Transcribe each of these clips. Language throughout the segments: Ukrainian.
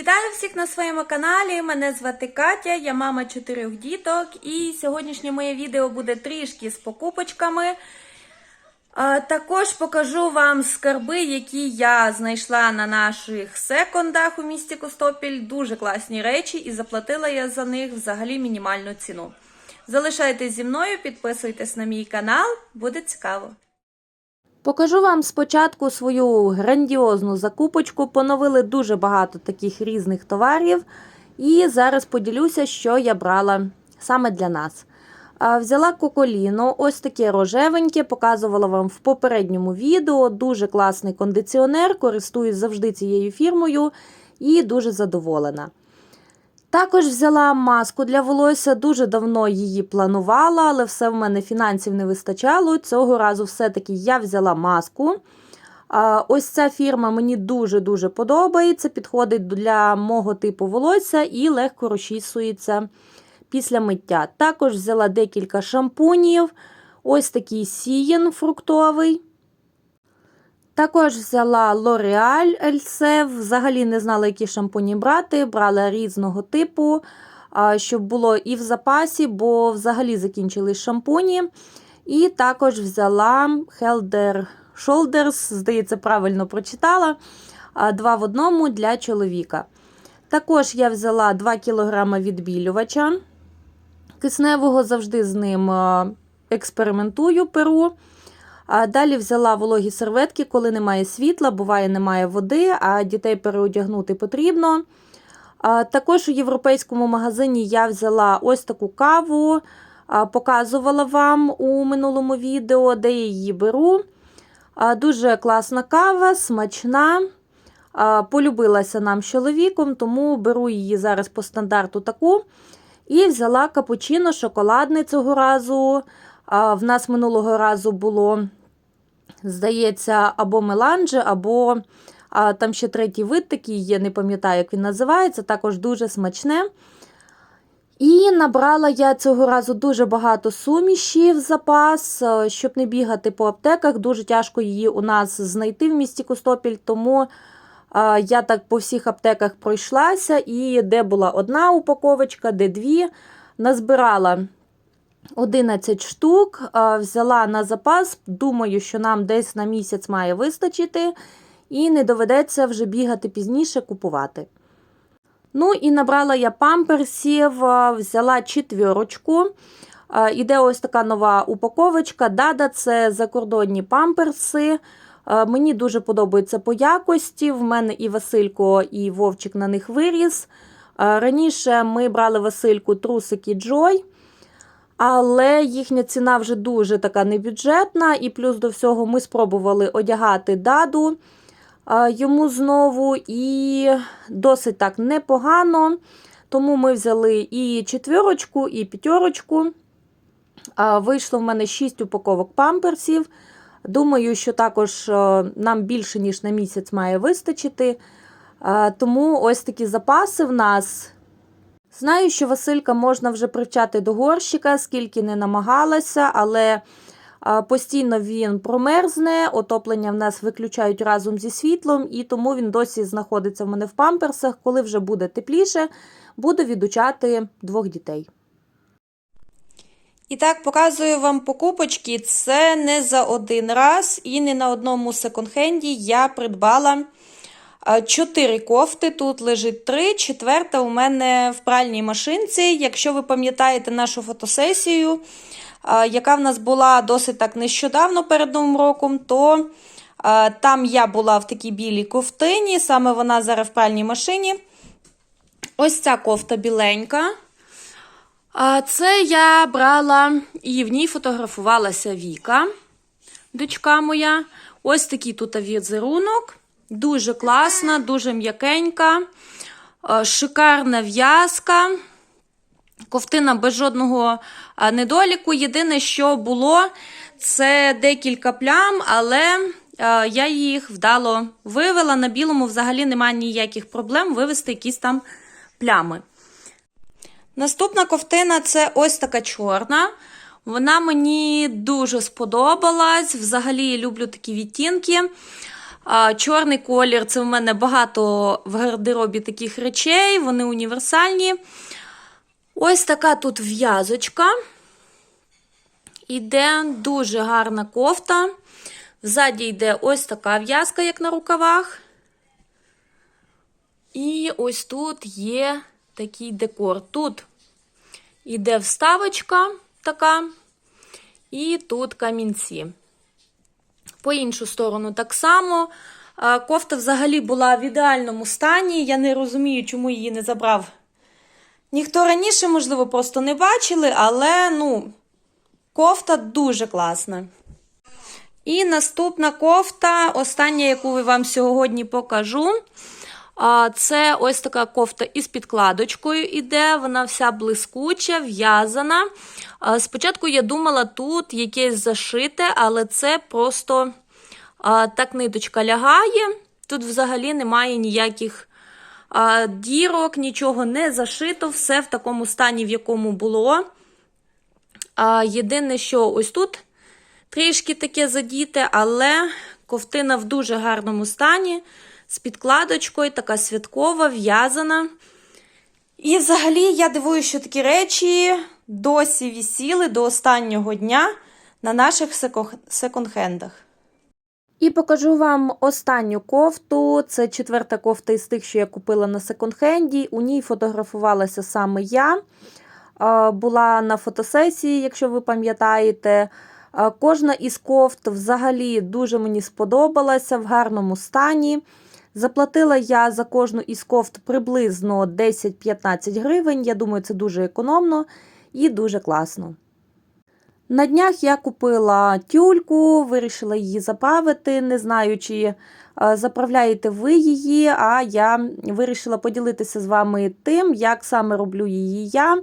Вітаю всіх на своєму каналі. Мене звати Катя, я мама чотирьох діток, і сьогоднішнє моє відео буде трішки з покупочками. Також покажу вам скарби, які я знайшла на наших секондах у місті Костопіль. Дуже класні речі, і заплатила я за них взагалі мінімальну ціну. Залишайтесь зі мною, підписуйтесь на мій канал, буде цікаво. Покажу вам спочатку свою грандіозну закупочку. Поновили дуже багато таких різних товарів. І зараз поділюся, що я брала саме для нас. Взяла коколіно, ось таке рожевеньке, показувала вам в попередньому відео. Дуже класний кондиціонер, користуюсь завжди цією фірмою і дуже задоволена. Також взяла маску для волосся, дуже давно її планувала, але все в мене фінансів не вистачало. Цього разу все-таки я взяла маску. Ось ця фірма мені дуже-дуже подобається, підходить для мого типу волосся і легко розчісується після миття. Також взяла декілька шампунів, ось такий сієн фруктовий. Також взяла L'Oreal Else, взагалі не знала, які шампуні брати. Брала різного типу, щоб було і в запасі, бо взагалі закінчились шампуні. І також взяла Helder Shoulders, здається, правильно прочитала. Два в одному для чоловіка. Також я взяла 2 кг відбілювача. Кисневого завжди з ним експериментую, перу. Далі взяла вологі серветки, коли немає світла, буває, немає води, а дітей переодягнути потрібно. Також у європейському магазині я взяла ось таку каву, показувала вам у минулому відео, де я її беру. Дуже класна кава, смачна. Полюбилася нам з чоловіком, тому беру її зараз по стандарту таку. І взяла капучино шоколадне цього разу. В нас минулого разу було здається, або меланже, або а, там ще третій вид такий є, не пам'ятаю, як він називається, також дуже смачне. І набрала я цього разу дуже багато суміші в запас, е, щоб не бігати по аптеках. Дуже тяжко її у нас знайти в місті Костопіль, тому а, я так по всіх аптеках пройшлася, і де була одна упаковочка, де дві, назбирала 11 штук, взяла на запас. Думаю, що нам десь на місяць має вистачити, і не доведеться вже бігати пізніше купувати. Ну і набрала я памперсів, взяла четвірочку. Іде ось така нова упаковочка. Дада це закордонні памперси. Мені дуже подобається по якості. В мене і Василько, і Вовчик на них виріс. Раніше ми брали Васильку трусики Joy. Але їхня ціна вже дуже така небюджетна, і плюс до всього ми спробували одягати даду йому знову, і досить так непогано. Тому ми взяли і четвірочку, і п'ятерочку. Вийшло в мене 6 упаковок памперсів. Думаю, що також нам більше, ніж на місяць має вистачити. Тому ось такі запаси в нас. Знаю, що Василька можна вже привчати до горщика, скільки не намагалася, але постійно він промерзне, отоплення в нас виключають разом зі світлом, і тому він досі знаходиться в мене в памперсах. Коли вже буде тепліше, буду відучати двох дітей. І так, показую вам покупочки. Це не за один раз і не на одному секонд-хенді я придбала. Чотири кофти, тут лежить три, четверта у мене в пральній машинці. Якщо ви пам'ятаєте нашу фотосесію, яка в нас була досить так нещодавно перед Новим роком, то там я була в такій білій ковтині, саме вона зараз в пральній машині. Ось ця кофта біленька. Це я брала і в ній фотографувалася Віка, дочка моя. Ось такий тут візерунок. Дуже класна, дуже м'якенька, е, шикарна в'язка. Ковтина без жодного е, недоліку. Єдине, що було, це декілька плям, але е, я їх вдало вивела. На білому взагалі немає ніяких проблем вивести якісь там плями. Наступна ковтина це ось така чорна. Вона мені дуже сподобалась. Взагалі люблю такі відтінки. А, чорний колір це в мене багато в гардеробі таких речей, вони універсальні. Ось така тут в'язочка. Іде дуже гарна кофта. Взаді йде ось така в'язка, як на рукавах. І ось тут є такий декор. Тут іде вставочка така, і тут камінці. По іншу сторону так само. Кофта взагалі була в ідеальному стані. Я не розумію, чому її не забрав. Ніхто раніше, можливо, просто не бачили, але ну, кофта дуже класна. І наступна кофта, остання, яку я вам сьогодні покажу. Це ось така кофта із підкладочкою іде, вона вся блискуча, в'язана. Спочатку я думала, тут якесь зашите, але це просто так ниточка лягає. Тут взагалі немає ніяких дірок, нічого не зашито, все в такому стані, в якому було. Єдине, що ось тут трішки таке задіте, але ковтина в дуже гарному стані, з підкладочкою, така святкова, в'язана. І взагалі я дивуюся, що такі речі досі вісіли до останнього дня на наших секонд-хендах. І покажу вам останню кофту. Це четверта кофта із тих, що я купила на секонд-хенді. У ній фотографувалася саме я. Була на фотосесії, якщо ви пам'ятаєте. Кожна із кофт взагалі дуже мені сподобалася в гарному стані. Заплатила я за кожну із кофт приблизно 10-15 гривень. Я думаю, це дуже економно і дуже класно. На днях я купила тюльку, вирішила її заправити. Не знаю, чи заправляєте ви її, а я вирішила поділитися з вами тим, як саме роблю її я.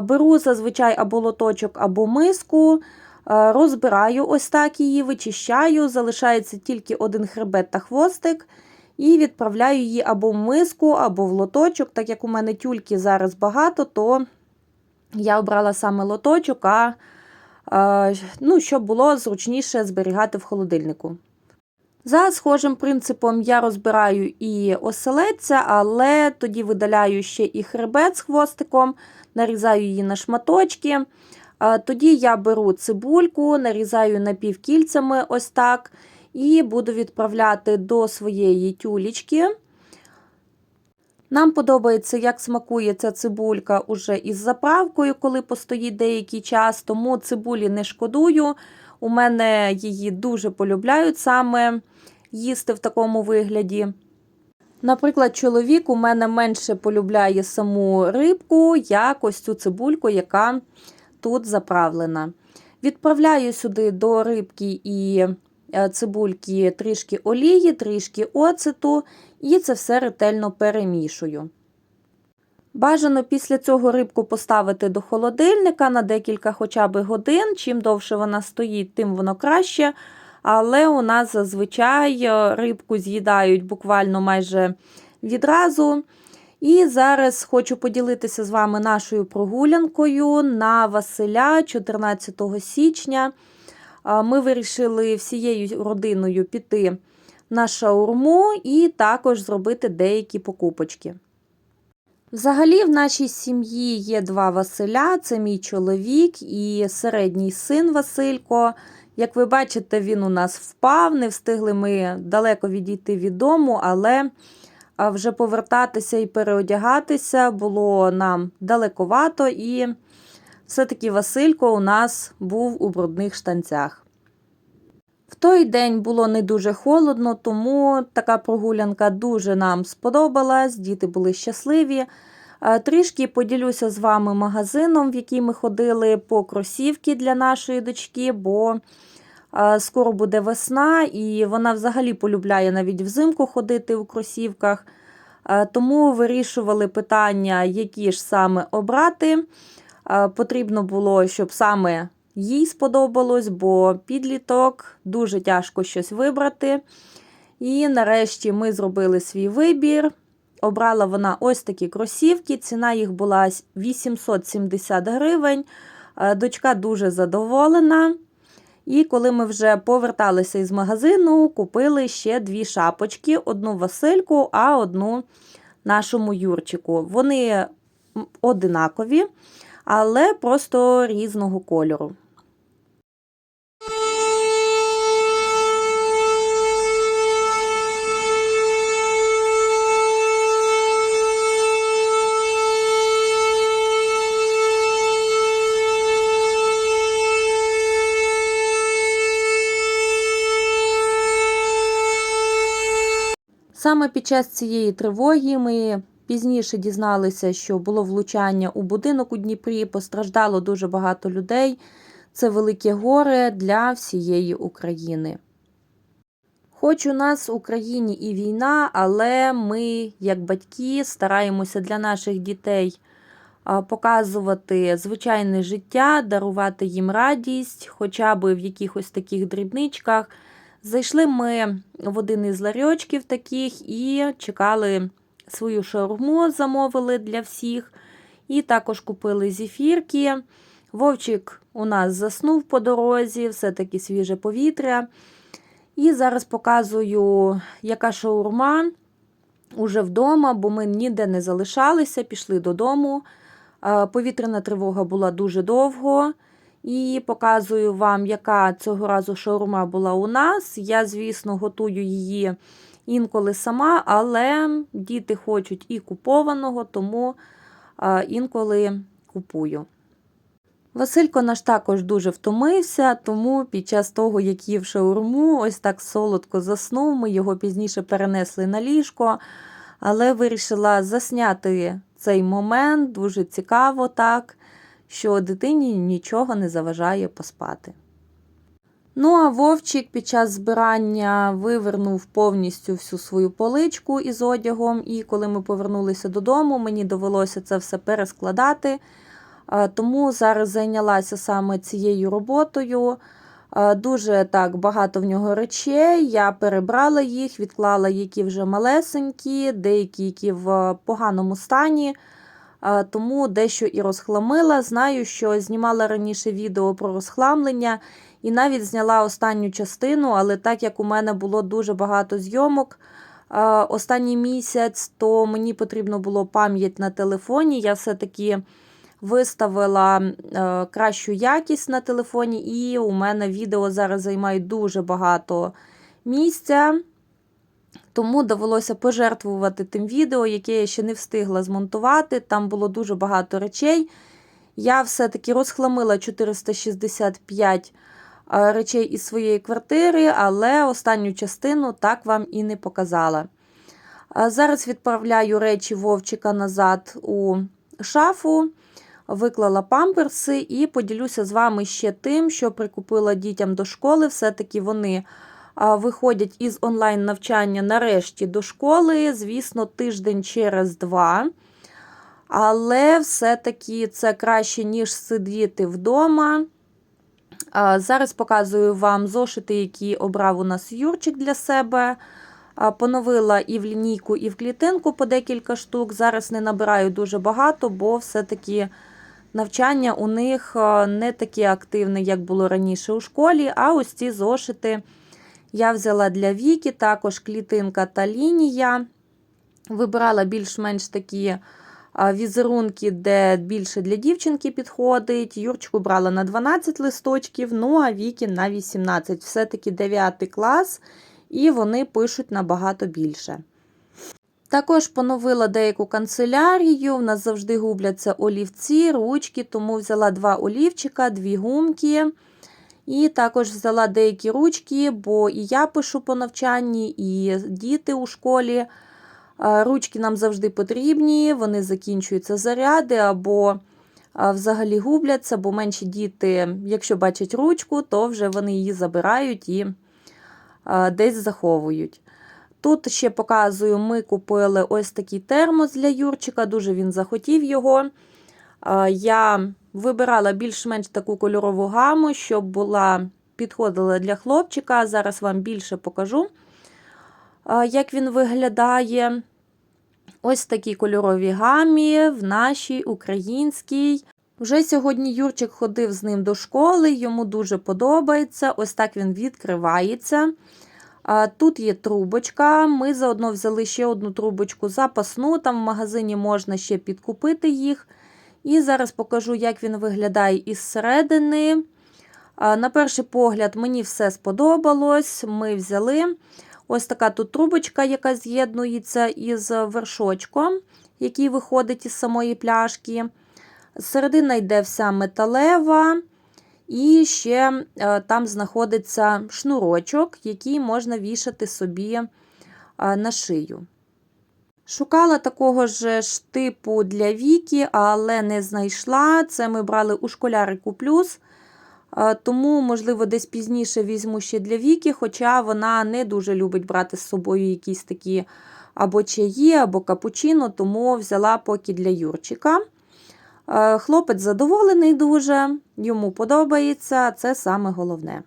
Беру зазвичай або лоточок, або миску. Розбираю ось так її, вичищаю, залишається тільки один хребет та хвостик. І відправляю її або в миску, або в лоточок. Так як у мене тюльки зараз багато, то я обрала саме лоточок, а ну, щоб було зручніше зберігати в холодильнику. За схожим принципом я розбираю і оселедця, але тоді видаляю ще і хребет з хвостиком, нарізаю її на шматочки. Тоді я беру цибульку, нарізаю напівкільцями ось так, і буду відправляти до своєї тюлечки. Нам подобається, як смакує ця цибулька уже із заправкою, коли постоїть деякий час, тому цибулі не шкодую. У мене її дуже полюбляють саме їсти в такому вигляді. Наприклад, чоловік у мене менше полюбляє саму рибку, як ось цю цибульку, яка тут заправлена. Відправляю сюди до рибки і цибульки трішки олії, трішки оцету, і це все ретельно перемішую. Бажано після цього рибку поставити до холодильника на декілька хоча б годин. Чим довше вона стоїть, тим воно краще. Але у нас зазвичай е, рибку з'їдають буквально майже відразу. І зараз хочу поділитися з вами нашою прогулянкою на Василя 14 січня. Ми вирішили всією родиною піти на шаурму і також зробити деякі покупочки. Взагалі, в нашій сім'ї є два Василя: це мій чоловік і середній син Василько. Як ви бачите, він у нас впав, не встигли ми далеко відійти від дому, але вже повертатися і переодягатися було нам далековато, і все-таки Василько у нас був у брудних штанцях. В той день було не дуже холодно, тому така прогулянка дуже нам сподобалась, діти були щасливі. Трішки поділюся з вами магазином, в який ми ходили по кросівки для нашої дочки, бо скоро буде весна, і вона взагалі полюбляє навіть взимку ходити у кросівках. Тому вирішували питання, які ж саме обрати. Потрібно було, щоб саме їй сподобалось, бо підліток дуже тяжко щось вибрати. І нарешті ми зробили свій вибір. Обрала вона ось такі кросівки. Ціна їх була 870 гривень. Дочка дуже задоволена. І коли ми вже поверталися із магазину, купили ще дві шапочки: одну Васильку, а одну нашому Юрчику. Вони одинакові, але просто різного кольору. Саме під час цієї тривоги ми пізніше дізналися, що було влучання у будинок у Дніпрі, постраждало дуже багато людей. Це велике горе для всієї України. Хоч у нас в Україні і війна, але ми, як батьки, стараємося для наших дітей показувати звичайне життя, дарувати їм радість, хоча б в якихось таких дрібничках. Зайшли ми в один із ларьочків таких і чекали свою шаурму, замовили для всіх. І також купили зефірки. Вовчик у нас заснув по дорозі, все-таки свіже повітря. І зараз показую, яка шаурма уже вдома, бо ми ніде не залишалися, пішли додому. Повітряна тривога була дуже довго. І показую вам, яка цього разу шаурма була у нас. Я, звісно, готую її інколи сама, але діти хочуть і купованого, тому інколи купую. Василько наш також дуже втомився, тому під час того, як їв шаурму, ось так солодко заснув. Ми його пізніше перенесли на ліжко, але вирішила засняти цей момент дуже цікаво так що дитині нічого не заважає поспати. Ну, а Вовчик під час збирання вивернув повністю всю свою поличку із одягом, і коли ми повернулися додому, мені довелося це все перескладати. Тому зараз зайнялася саме цією роботою. Дуже так багато в нього речей. Я перебрала їх, відклала які вже малесенькі, деякі які в поганому стані тому дещо і розхламила. Знаю, що знімала раніше відео про розхламлення і навіть зняла останню частину, але так як у мене було дуже багато зйомок останній місяць, то мені потрібно було пам'ять на телефоні. Я все-таки виставила е, кращу якість на телефоні, і у мене відео зараз займає дуже багато місця. Тому довелося пожертвувати тим відео, яке я ще не встигла змонтувати. Там було дуже багато речей. Я все-таки розхламила 465 речей із своєї квартири, але останню частину так вам і не показала. Зараз відправляю речі Вовчика назад у шафу, виклала памперси і поділюся з вами ще тим, що прикупила дітям до школи. Все-таки вони виходять із онлайн-навчання нарешті до школи, звісно, тиждень через два. Але все-таки це краще, ніж сидіти вдома. Зараз показую вам зошити, які обрав у нас Юрчик для себе. Поновила і в лінійку, і в клітинку по декілька штук. Зараз не набираю дуже багато, бо все-таки навчання у них не таке активне, як було раніше у школі. А ось ці зошити я взяла для Віки також клітинка та лінія. Вибирала більш-менш такі візерунки, де більше для дівчинки підходить. Юрчику брала на 12 листочків, ну а Вікі на 18. Все-таки 9 клас, і вони пишуть набагато більше. Також поновила деяку канцелярію. У нас завжди губляться олівці, ручки, тому взяла два олівчика, дві гумки. І також взяла деякі ручки, бо і я пишу по навчанні, і діти у школі. Ручки нам завжди потрібні, вони закінчуються заряди або взагалі губляться, бо менші діти, якщо бачать ручку, то вже вони її забирають і десь заховують. Тут ще показую, ми купили ось такий термос для Юрчика, дуже він захотів його. Я Вибирала більш-менш таку кольорову гаму, щоб була підходила для хлопчика. Зараз вам більше покажу, як він виглядає. Ось такі кольорові гамі в нашій українській Вже сьогодні Юрчик ходив з ним до школи, йому дуже подобається. Ось так він відкривається. Тут є трубочка. Ми заодно взяли ще одну трубочку запасну. Там в магазині можна ще підкупити їх. І зараз покажу, як він виглядає із середини. На перший погляд, мені все сподобалось. Ми взяли ось така тут трубочка, яка з'єднується із вершочком, який виходить із самої пляшки. Середина йде вся металева, і ще е, там знаходиться шнурочок, який можна вішати собі е, на шию. Шукала такого ж типу для Віки, але не знайшла. Це ми брали у школярику плюс. Е, Тому, можливо, десь пізніше візьму ще для Віки, хоча вона не дуже любить брати з собою якісь такі або чаї, або капучино, тому взяла поки для Юрчика. Е, Хлопець задоволений дуже, йому подобається, це саме головне.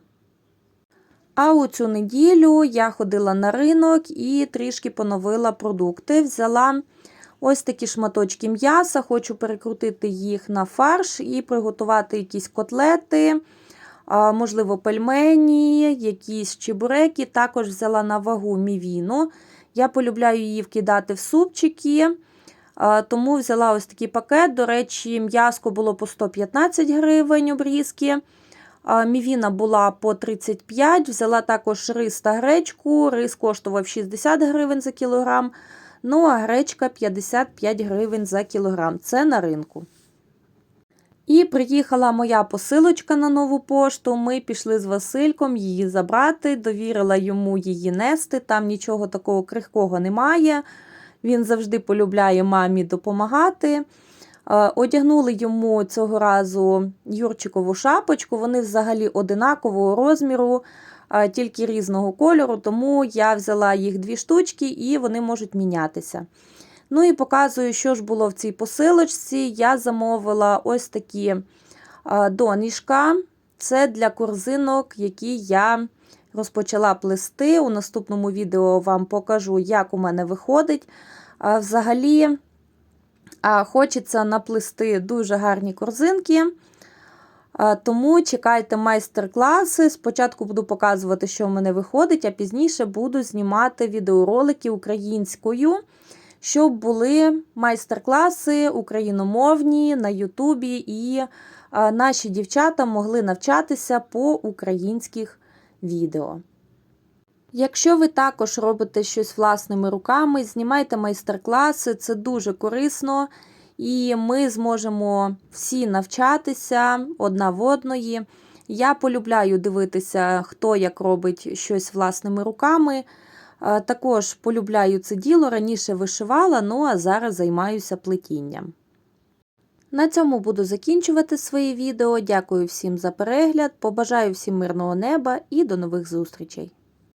А у цю неділю я ходила на ринок і трішки поновила продукти. Взяла ось такі шматочки м'яса, хочу перекрутити їх на фарш і приготувати якісь котлети, можливо, пельмені, якісь чебуреки. Також взяла на вагу мівіну. Я полюбляю її вкидати в супчики. Тому взяла ось такий пакет. До речі, м'яско було по 115 гривень обрізки. Мівіна була по 35, взяла також рис та гречку. Рис коштував 60 гривень за кілограм. Ну, а гречка 55 гривень за кілограм. Це на ринку. І приїхала моя посилочка на нову пошту. Ми пішли з Васильком її забрати, довірила йому її нести. Там нічого такого крихкого немає. Він завжди полюбляє мамі допомагати. Е, Одягнули йому цього разу Юрчикову шапочку. Вони взагалі одинакового розміру, тільки різного кольору, тому я взяла їх дві штучки і вони можуть мінятися. Ну і показую, що ж було в цій посилочці. Я замовила ось такі донішка. Це для корзинок, які я розпочала плести. У наступному відео вам покажу, як у мене виходить. Взагалі, хочеться наплести дуже гарні корзинки. А, Тому чекайте майстер-класи. Спочатку буду показувати, що в мене виходить, а пізніше буду знімати відеоролики українською, щоб були майстер-класи україномовні на Ютубі, і наші дівчата могли навчатися по українських відео. Якщо ви також робите щось власними руками, знімайте майстер-класи, це дуже корисно, і ми зможемо всі навчатися одна в одної. Я полюбляю дивитися, хто як робить щось власними руками. Е, Також полюбляю це діло, раніше вишивала, ну а зараз займаюся плетінням. На цьому буду закінчувати своє відео. Дякую всім за перегляд, побажаю всім мирного неба і до нових зустрічей!